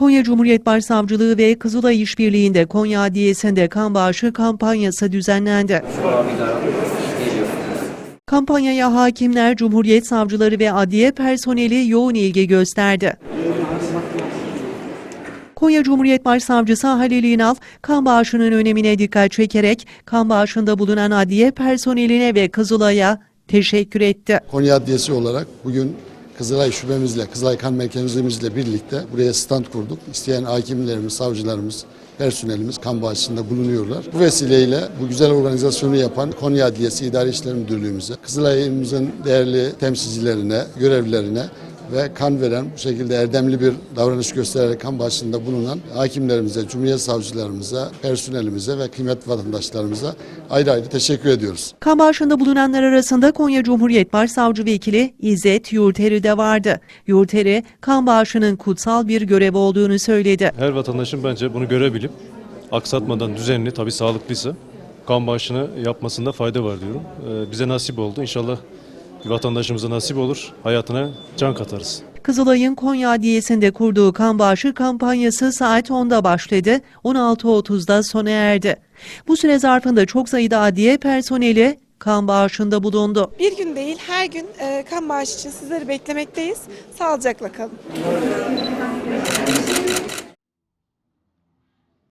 Konya Cumhuriyet Başsavcılığı ve Kızılay İşbirliği'nde Konya Adliyesi'nde kan bağışı kampanyası düzenlendi. Kampanyaya hakimler, cumhuriyet savcıları ve adliye personeli yoğun ilgi gösterdi. Konya Cumhuriyet Başsavcısı Halil İnal, kan bağışının önemine dikkat çekerek kan bağışında bulunan adliye personeline ve Kızılay'a teşekkür etti. Konya Adliyesi olarak bugün Kızılay şubemizle, Kızılay Kan Merkezimizle birlikte buraya stand kurduk. İsteyen hakimlerimiz, savcılarımız, personelimiz kan bağışında bulunuyorlar. Bu vesileyle bu güzel organizasyonu yapan Konya Adliyesi İdari İşler Müdürlüğümüze, Kızılay'ımızın değerli temsilcilerine, görevlilerine ve kan veren bu şekilde erdemli bir davranış göstererek kan bağışında bulunan hakimlerimize, cumhuriyet savcılarımıza, personelimize ve kıymetli vatandaşlarımıza ayrı ayrı teşekkür ediyoruz. Kan bağışında bulunanlar arasında Konya Cumhuriyet Başsavcı Vekili İzzet Yurteri de vardı. Yurteri, kan bağışının kutsal bir görev olduğunu söyledi. Her vatandaşın bence bunu görebilip aksatmadan düzenli tabii sağlıklıysa kan bağışını yapmasında fayda var diyorum. Ee, bize nasip oldu. İnşallah vatandaşımıza nasip olur. Hayatına can katarız. Kızılay'ın Konya Adliyesi'nde kurduğu kan bağışı kampanyası saat 10'da başladı, 16.30'da sona erdi. Bu süre zarfında çok sayıda adliye personeli kan bağışında bulundu. Bir gün değil her gün e, kan bağışı için sizleri beklemekteyiz. Sağlıcakla kalın.